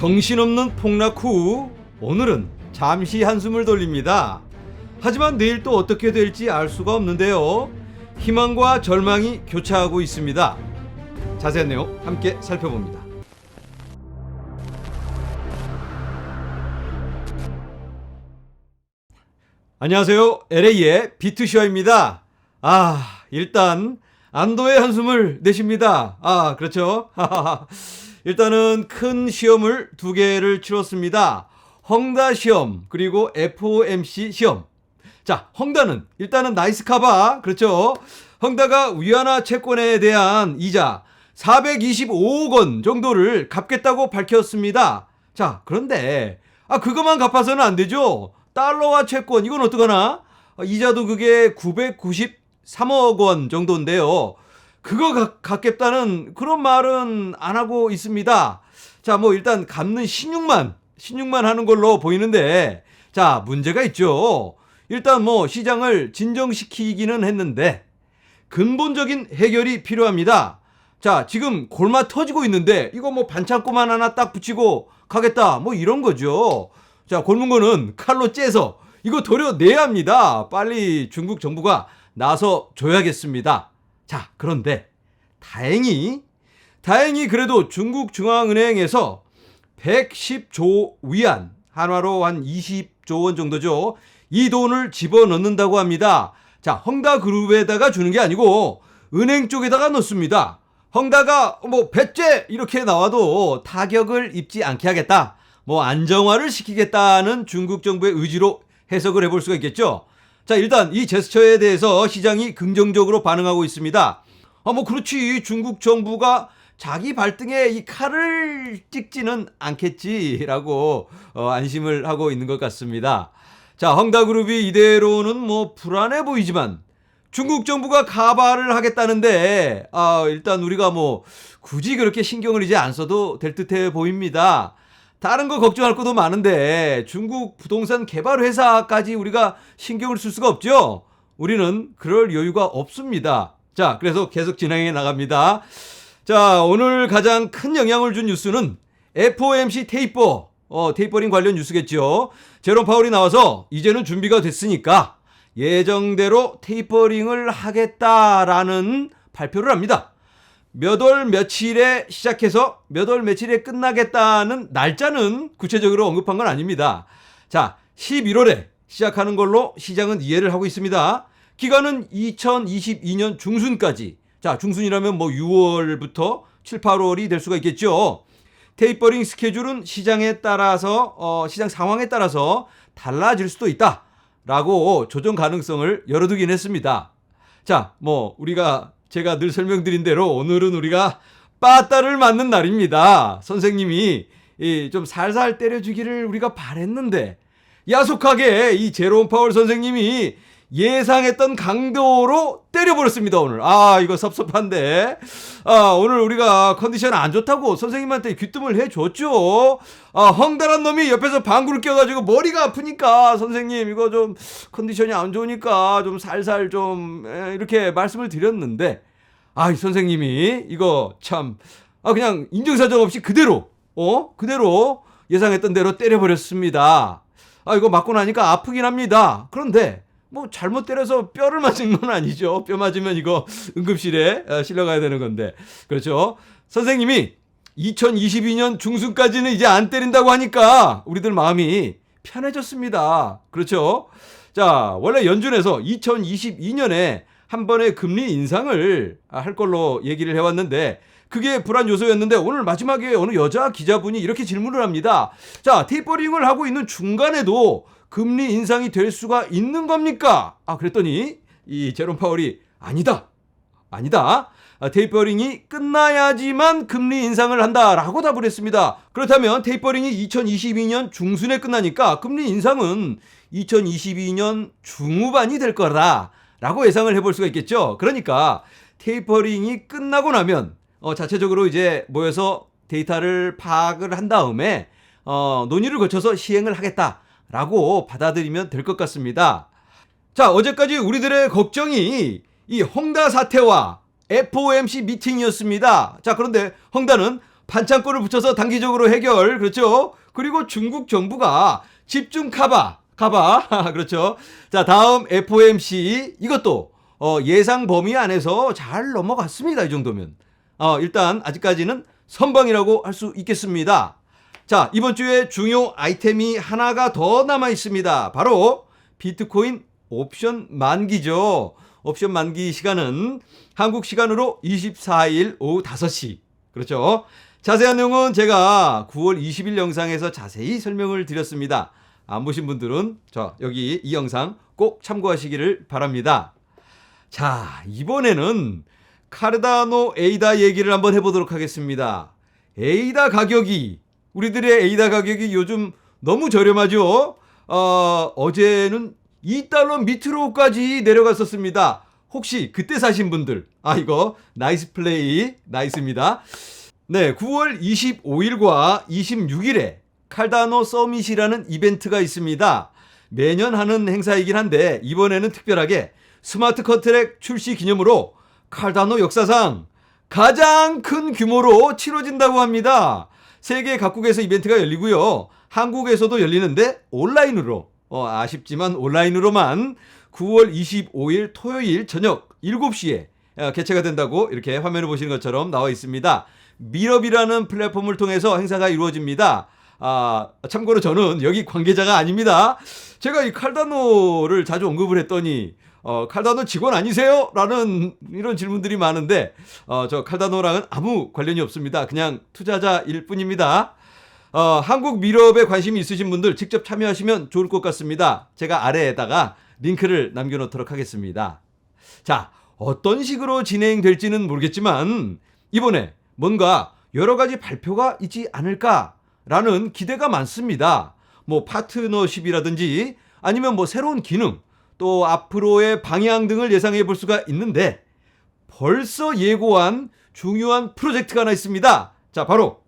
정신없는 폭락 후 오늘은 잠시 한숨을 돌립니다. 하지만 내일 또 어떻게 될지 알 수가 없는데요. 희망과 절망이 교차하고 있습니다. 자세한 내용 함께 살펴봅니다. 안녕하세요. LA의 비투쇼입니다. 아, 일단 안도의 한숨을 내쉽니다. 아, 그렇죠. 일단은 큰 시험을 두 개를 치렀습니다. 헝다 시험 그리고 FOMC 시험. 자, 헝다는 일단은 나이스 카바 그렇죠. 헝다가 위안화 채권에 대한 이자 425억 원 정도를 갚겠다고 밝혔습니다. 자, 그런데 아 그것만 갚아서는 안 되죠. 달러화 채권 이건 어떡하나? 아, 이자도 그게 993억 원 정도인데요. 그거 가- 갚겠다는 그런 말은 안 하고 있습니다. 자, 뭐 일단 갚는 신용만 신용만 하는 걸로 보이는데 자, 문제가 있죠. 일단 뭐 시장을 진정시키기는 했는데 근본적인 해결이 필요합니다. 자, 지금 골마 터지고 있는데 이거 뭐 반창고만 하나 딱 붙이고 가겠다. 뭐 이런 거죠. 자, 골문 거는 칼로 째서 이거 도려내야 합니다. 빨리 중국 정부가 나서 줘야겠습니다. 자, 그런데 다행히 다행히 그래도 중국 중앙은행에서 110조 위안, 한화로 한 20조 원 정도죠. 이 돈을 집어넣는다고 합니다. 자, 헝다 그룹에다가 주는 게 아니고 은행 쪽에다가 넣습니다. 헝다가 뭐 배째 이렇게 나와도 타격을 입지 않게 하겠다. 뭐 안정화를 시키겠다는 중국 정부의 의지로 해석을 해볼 수가 있겠죠. 자, 일단 이 제스처에 대해서 시장이 긍정적으로 반응하고 있습니다. 아, 뭐 그렇지. 중국 정부가 자기 발등에 이 칼을 찍지는 않겠지라고 어, 안심을 하고 있는 것 같습니다. 자, 헝다그룹이 이대로는 뭐 불안해 보이지만 중국 정부가 가발을 하겠다는데 아, 일단 우리가 뭐 굳이 그렇게 신경을 이제 안 써도 될 듯해 보입니다. 다른 거 걱정할 것도 많은데 중국 부동산 개발 회사까지 우리가 신경을 쓸 수가 없죠. 우리는 그럴 여유가 없습니다. 자, 그래서 계속 진행해 나갑니다. 자, 오늘 가장 큰 영향을 준 뉴스는 FOMC 테이퍼, 어, 테이퍼링 관련 뉴스겠죠. 제롬 파울이 나와서 이제는 준비가 됐으니까 예정대로 테이퍼링을 하겠다라는 발표를 합니다. 몇 월 며칠에 시작해서 몇 월 며칠에 끝나겠다는 날짜는 구체적으로 언급한 건 아닙니다. 자, 11월에 시작하는 걸로 시장은 이해를 하고 있습니다. 기간은 2022년 중순까지. 자, 중순이라면 뭐 6월부터 7, 8월이 될 수가 있겠죠. 테이퍼링 스케줄은 시장에 따라서 어, 시장 상황에 따라서 달라질 수도 있다라고 조정 가능성을 열어두긴 했습니다. 자, 뭐 우리가 제가 늘 설명드린 대로 오늘은 우리가 빠따를 맞는 날입니다. 선생님이 이좀 살살 때려주기를 우리가 바랬는데 야속하게 이 제롬 파월 선생님이 예상했던 강도로 때려버렸습니다 오늘. 아 이거 섭섭한데. 아 오늘 우리가 컨디션 안 좋다고 선생님한테 귀뜸을 해줬죠. 아 헝달한 놈이 옆에서 방구를 껴가지고 머리가 아프니까 선생님 이거 좀 컨디션이 안 좋으니까 좀 살살 좀 에, 이렇게 말씀을 드렸는데 아이 선생님이 이거 참 아 그냥 인정사정 없이 그대로 어 그대로 예상했던 대로 때려버렸습니다. 아 이거 맞고 나니까 아프긴 합니다. 그런데 뭐 잘못 때려서 뼈를 맞은 건 아니죠. 뼈 맞으면 이거 응급실에 어, 실려가야 되는 건데 그렇죠. 선생님이 2022년 중순까지는 이제 안 때린다고 하니까 우리들 마음이 편해졌습니다. 그렇죠. 자 원래 연준에서 2022년에 한 번의 금리 인상을 할 걸로 얘기를 해왔는데 그게 불안 요소였는데 오늘 마지막에 어느 여자 기자분이 이렇게 질문을 합니다. 자, 테이퍼링을 하고 있는 중간에도 금리 인상이 될 수가 있는 겁니까? 아, 그랬더니 이 제롬 파월이 아니다. 아니다. 아, 테이퍼링이 끝나야지만 금리 인상을 한다라고 답을 했습니다. 그렇다면 테이퍼링이 2022년 중순에 끝나니까 금리 인상은 2022년 중후반이 될 거다라고 예상을 해볼 수가 있겠죠. 그러니까 테이퍼링이 끝나고 나면 어, 자체적으로 이제 모여서 데이터를 파악을 한 다음에 어, 논의를 거쳐서 시행을 하겠다 라고 받아들이면 될 것 같습니다. 자, 어제까지 우리들의 걱정이 이 헝다 사태와 FOMC 미팅이었습니다. 자, 그런데 헝다는 반창고를 붙여서 단기적으로 해결. 그렇죠? 그리고 중국 정부가 집중 카바. 카바. 그렇죠. 자, 다음 FOMC. 이것도 어, 예상 범위 안에서 잘 넘어갔습니다. 이 정도면. 어, 일단 아직까지는 선방이라고 할 수 있겠습니다. 자, 이번 주에 중요 아이템이 하나가 더 남아 있습니다. 바로 비트코인 옵션 만기죠. 옵션 만기 시간은 한국 시간으로 24일 오후 5시. 그렇죠. 자세한 내용은 제가 9월 20일 영상에서 자세히 설명을 드렸습니다. 안 보신 분들은 저 여기 이 영상 꼭 참고하시기를 바랍니다. 자, 이번에는 카르다노 에이다 얘기를 한번 해보도록 하겠습니다. 에이다 가격이 우리들의 에이다 가격이 요즘 너무 저렴하죠. 어, 어제는 2달러 밑으로까지 내려갔었습니다. 혹시 그때 사신 분들, 아 이거 나이스 플레이 나이스입니다. 네, 9월 25일과 26일에 칼다노 서밋이라는 이벤트가 있습니다. 매년 하는 행사이긴 한데 이번에는 특별하게 스마트 컨트랙 출시 기념으로 칼다노 역사상 가장 큰 규모로 치러진다고 합니다. 세계 각국에서 이벤트가 열리고요. 한국에서도 열리는데 온라인으로 어, 아쉽지만 온라인으로만 9월 25일 토요일 저녁 7시에 어, 개최가 된다고 이렇게 화면을 보시는 것처럼 나와 있습니다. 미럽이라는 플랫폼을 통해서 행사가 이루어집니다. 아, 참고로 저는 여기 관계자가 아닙니다. 제가 이 칼다노를 자주 언급을 했더니 어, 칼다노 직원 아니세요? 라는 이런 질문들이 많은데 어, 저 칼다노랑은 아무 관련이 없습니다. 그냥 투자자일 뿐입니다. 어, 한국 미럽에 관심이 있으신 분들 직접 참여하시면 좋을 것 같습니다. 제가 아래에다가 링크를 남겨놓도록 하겠습니다. 자, 어떤 식으로 진행될지는 모르겠지만 이번에 뭔가 여러 가지 발표가 있지 않을까라는 기대가 많습니다. 뭐 파트너십이라든지 아니면 뭐 새로운 기능 또 앞으로의 방향 등을 예상해 볼 수가 있는데 벌써 예고한 중요한 프로젝트가 하나 있습니다. 자, 바로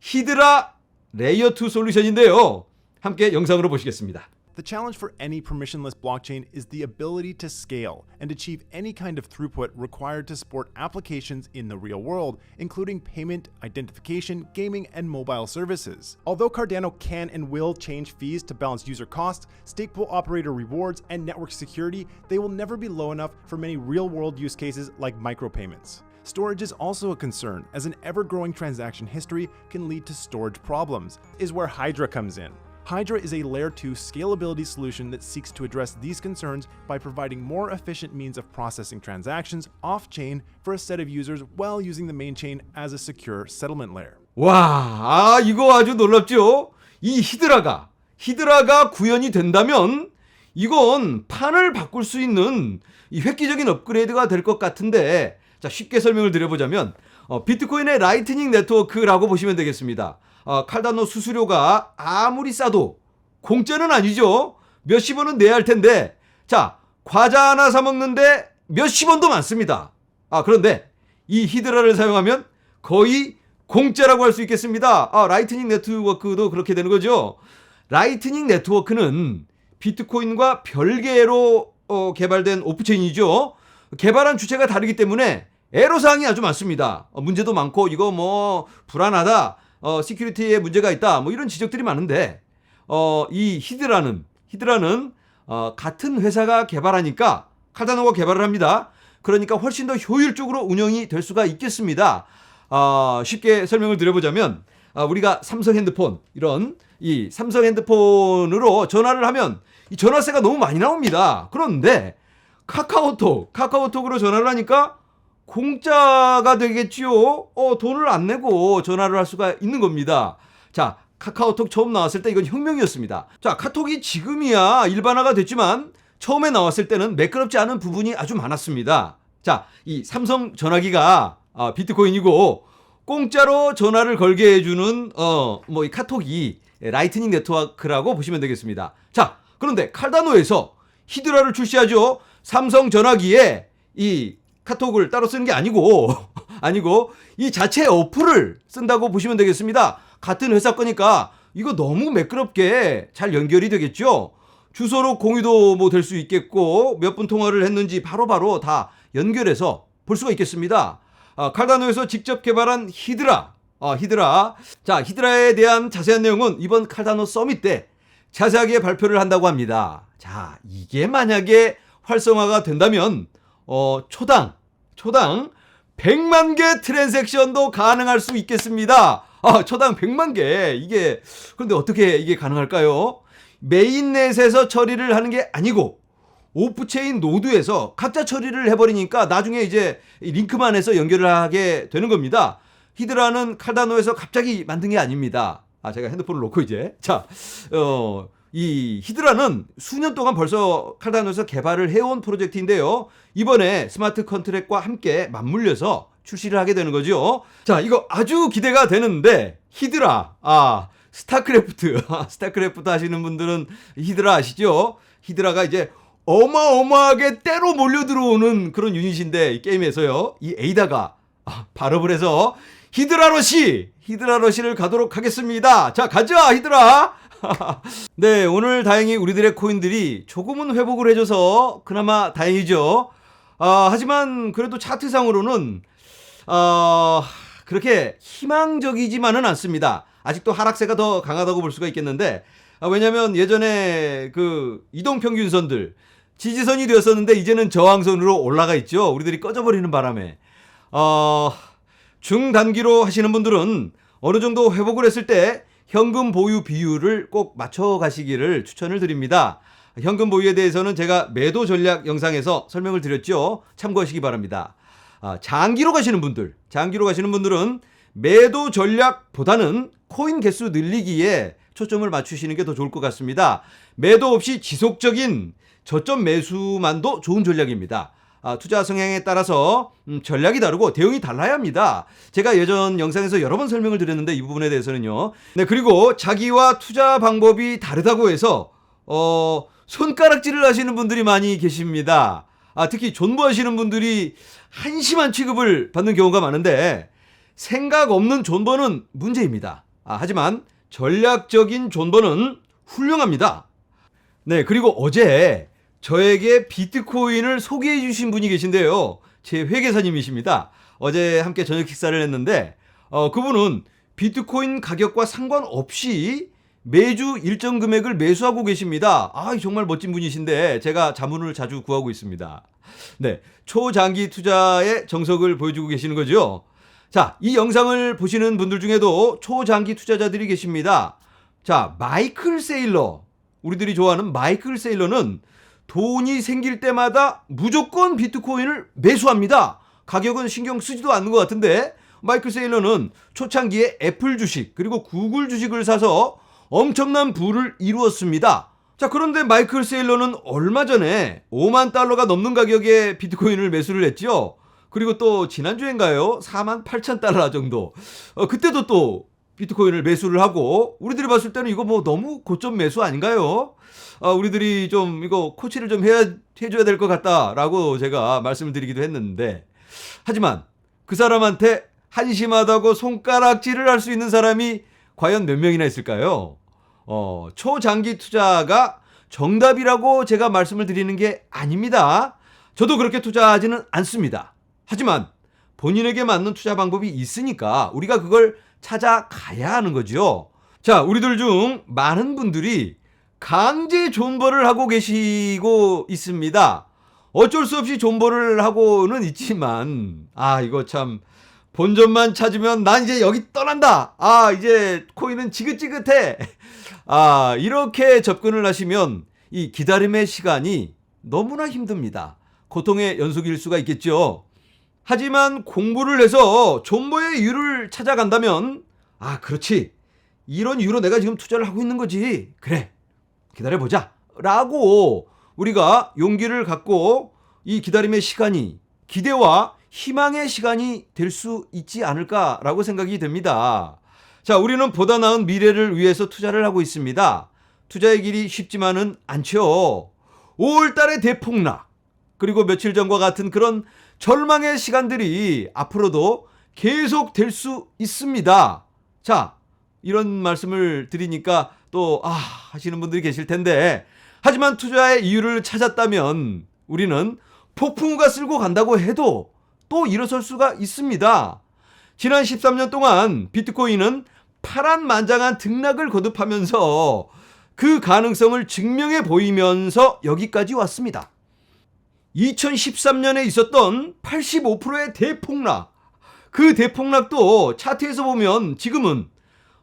히드라 레이어 2 솔루션인데요. 함께 영상으로 보시겠습니다. The challenge for any permissionless blockchain is the ability to scale and achieve any kind of throughput required to support applications in the real world, including payment, identification, gaming, and mobile services. Although Cardano can and will change fees to balance user costs, stake pool operator rewards, and network security, they will never be low enough for many real world use cases like micropayments. Storage is also a concern, as an ever growing transaction history can lead to storage problems, is where Hydra comes in. Hydra is a layer 2 scalability solution that seeks to address these concerns by providing more efficient means of processing transactions off chain for a set of users while using the main chain as a secure settlement layer. 와, 아, 이거 아주 놀랍죠? 이 히드라가, 히드라가 구현이 된다면 이건 판을 바꿀 수 있는 이 획기적인 업그레이드가 될 것 같은데, 자, 쉽게 설명을 드려보자면, 어, 비트코인의 라이트닝 네트워크라고 보시면 되겠습니다. 어, 칼다노 수수료가 아무리 싸도 공짜는 아니죠. 몇십 원은 내야 할 텐데, 자, 과자 하나 사 먹는데 몇십 원도 많습니다. 아, 그런데 이 히드라를 사용하면 거의 공짜라고 할 수 있겠습니다. 아, 라이트닝 네트워크도 그렇게 되는 거죠. 라이트닝 네트워크는 비트코인과 별개로 어, 개발된 오프체인이죠. 개발한 주체가 다르기 때문에 애로사항이 아주 많습니다. 어, 문제도 많고 이거 뭐 불안하다. 어, 시큐리티에 문제가 있다. 뭐 이런 지적들이 많은데 어, 이 히드라는 히드라는 어, 같은 회사가 개발하니까 카다노가 개발을 합니다. 그러니까 훨씬 더 효율적으로 운영이 될 수가 있겠습니다. 어, 쉽게 설명을 드려보자면 아, 우리가 삼성 핸드폰 이런 이 삼성 핸드폰으로 전화를 하면 이 전화세가 너무 많이 나옵니다. 그런데 카카오톡 카카오톡으로 전화를 하니까 공짜가 되겠지요. 어, 돈을 안 내고 전화를 할 수가 있는 겁니다. 자, 카카오톡 처음 나왔을 때 이건 혁명이었습니다. 자, 카톡이 지금이야 일반화가 됐지만 처음에 나왔을 때는 매끄럽지 않은 부분이 아주 많았습니다. 자, 이 삼성 전화기가 아, 비트코인이고 공짜로 전화를 걸게 해주는 어, 뭐 이 카톡이 라이트닝 네트워크라고 보시면 되겠습니다. 자, 그런데 칼다노에서 히드라를 출시하죠. 삼성 전화기에 이 카톡을 따로 쓰는 게 아니고 아니고 이 자체 어플을 쓴다고 보시면 되겠습니다. 같은 회사 거니까 이거 너무 매끄럽게 잘 연결이 되겠죠. 주소로 공유도 뭐 될 수 있겠고 몇 분 통화를 했는지 바로바로 바로 다 연결해서 볼 수가 있겠습니다. 아, 칼다노에서 직접 개발한 히드라 어, 히드라. 자, 히드라에 대한 자세한 내용은 이번 칼다노 서밋 때 자세하게 발표를 한다고 합니다. 자, 이게 만약에 활성화가 된다면 어, 초당 초당 100만 개 트랜잭션도 가능할 수 있겠습니다. 아, 초당 100만 개. 이게 그런데 어떻게 이게 가능할까요? 메인넷에서 처리를 하는 게 아니고 오프체인 노드에서 각자 처리를 해버리니까 나중에 이제 이 링크만 해서 연결을 하게 되는 겁니다. 히드라는 칼다노에서 갑자기 만든 게 아닙니다. 아, 제가 핸드폰을 놓고 이제. 자, 어, 이 히드라는 수년 동안 벌써 칼다노에서 개발을 해온 프로젝트인데요. 이번에 스마트 컨트랙과 함께 맞물려서 출시를 하게 되는 거죠. 자, 이거 아주 기대가 되는데, 히드라, 아, 스타크래프트, 스타크래프트 하시는 분들은 히드라 아시죠? 히드라가 이제 어마어마하게 때로 몰려 들어오는 그런 유닛인데, 이 게임에서요. 이 에이다가 아, 발업을 해서 히드라러시, 히드라러시를 가도록 하겠습니다. 자, 가자, 히드라! 네, 오늘 다행히 우리들의 코인들이 조금은 회복을 해줘서 그나마 다행이죠. 아, 하지만 그래도 차트상으로는 어, 그렇게 희망적이지만은 않습니다. 아직도 하락세가 더 강하다고 볼 수가 있겠는데, 아, 왜냐면 예전에 그 이동 평균선들, 지지선이 되었었는데 이제는 저항선으로 올라가 있죠. 우리들이 꺼져버리는 바람에. 어, 중단기로 하시는 분들은 어느 정도 회복을 했을 때 현금 보유 비율을 꼭 맞춰 가시기를 추천을 드립니다. 현금 보유에 대해서는 제가 매도 전략 영상에서 설명을 드렸죠. 참고하시기 바랍니다. 아, 장기로 가시는 분들, 장기로 가시는 분들은 매도 전략보다는 코인 개수 늘리기에 초점을 맞추시는 게 더 좋을 것 같습니다. 매도 없이 지속적인 저점 매수만도 좋은 전략입니다. 아, 투자 성향에 따라서 음, 전략이 다르고 대응이 달라야 합니다. 제가 예전 영상에서 여러 번 설명을 드렸는데 이 부분에 대해서는요. 네, 그리고 자기와 투자 방법이 다르다고 해서 어, 손가락질을 하시는 분들이 많이 계십니다. 아, 특히 존버하시는 분들이 한심한 취급을 받는 경우가 많은데 생각 없는 존버는 문제입니다. 아, 하지만 전략적인 존버는 훌륭합니다. 네, 그리고 어제 저에게 비트코인을 소개해 주신 분이 계신데요. 제 회계사님이십니다. 어제 함께 저녁 식사를 했는데, 어, 그분은 비트코인 가격과 상관없이 매주 일정 금액을 매수하고 계십니다. 아, 정말 멋진 분이신데, 제가 자문을 자주 구하고 있습니다. 네. 초장기 투자의 정석을 보여주고 계시는 거죠. 자, 이 영상을 보시는 분들 중에도 초장기 투자자들이 계십니다. 자, 마이클 세일러. 우리들이 좋아하는 마이클 세일러는 돈이 생길 때마다 무조건 비트코인을 매수합니다. 가격은 신경 쓰지도 않는 것 같은데 마이클 세일러는 초창기에 애플 주식 그리고 구글 주식을 사서 엄청난 부를 이루었습니다. 자, 그런데 마이클 세일러는 얼마 전에 5만 달러가 넘는 가격에 비트코인을 매수를 했죠. 그리고 또 지난주엔가요? 4만 8천 달러 정도. 어, 그때도 또 비트코인을 매수를 하고 우리들이 봤을 때는 이거 뭐 너무 고점 매수 아닌가요? 아, 우리들이 좀 이거 코치를 좀 해야 해줘야 될 것 같다라고 제가 말씀을 드리기도 했는데 하지만 그 사람한테 한심하다고 손가락질을 할 수 있는 사람이 과연 몇 명이나 있을까요? 어, 초장기 투자가 정답이라고 제가 말씀을 드리는 게 아닙니다. 저도 그렇게 투자하지는 않습니다. 하지만 본인에게 맞는 투자 방법이 있으니까 우리가 그걸 찾아가야 하는 거죠. 자, 우리들 중 많은 분들이 강제 존버를 하고 계시고 있습니다. 어쩔 수 없이 존버를 하고는 있지만, 아, 이거 참, 본전만 찾으면 난 이제 여기 떠난다! 아, 이제 코인은 지긋지긋해! 아, 이렇게 접근을 하시면 이 기다림의 시간이 너무나 힘듭니다. 고통의 연속일 수가 있겠죠. 하지만 공부를 해서 존버의 이유를 찾아간다면, 아, 그렇지. 이런 이유로 내가 지금 투자를 하고 있는 거지. 그래. 기다려보자. 라고 우리가 용기를 갖고 이 기다림의 시간이 기대와 희망의 시간이 될 수 있지 않을까라고 생각이 됩니다. 자, 우리는 보다 나은 미래를 위해서 투자를 하고 있습니다. 투자의 길이 쉽지만은 않죠. 5월 달의 대폭락, 그리고 며칠 전과 같은 그런 절망의 시간들이 앞으로도 계속 될 수 있습니다. 자, 이런 말씀을 드리니까 또, 아, 하시는 분들이 계실 텐데, 하지만 투자의 이유를 찾았다면 우리는 폭풍우가 쓸고 간다고 해도 또 일어설 수가 있습니다. 지난 13년 동안 비트코인은 파란만장한 등락을 거듭하면서 그 가능성을 증명해 보이면서 여기까지 왔습니다. 2013년에 있었던 85%의 대폭락. 그 대폭락도 차트에서 보면 지금은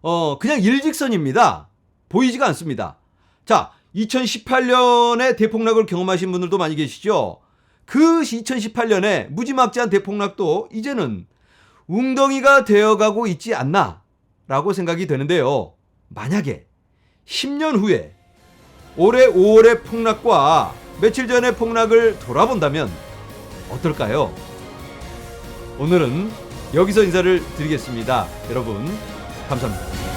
어 그냥 일직선입니다. 보이지가 않습니다. 자, 2018년에 대폭락을 경험하신 분들도 많이 계시죠? 그 2018년에 무지막지한 대폭락도 이제는 웅덩이가 되어가고 있지 않나 라고 생각이 되는데요. 만약에 10년 후에 올해 5월의 폭락과 며칠 전의 폭락을 돌아본다면 어떨까요? 오늘은 여기서 인사를 드리겠습니다. 여러분, 감사합니다.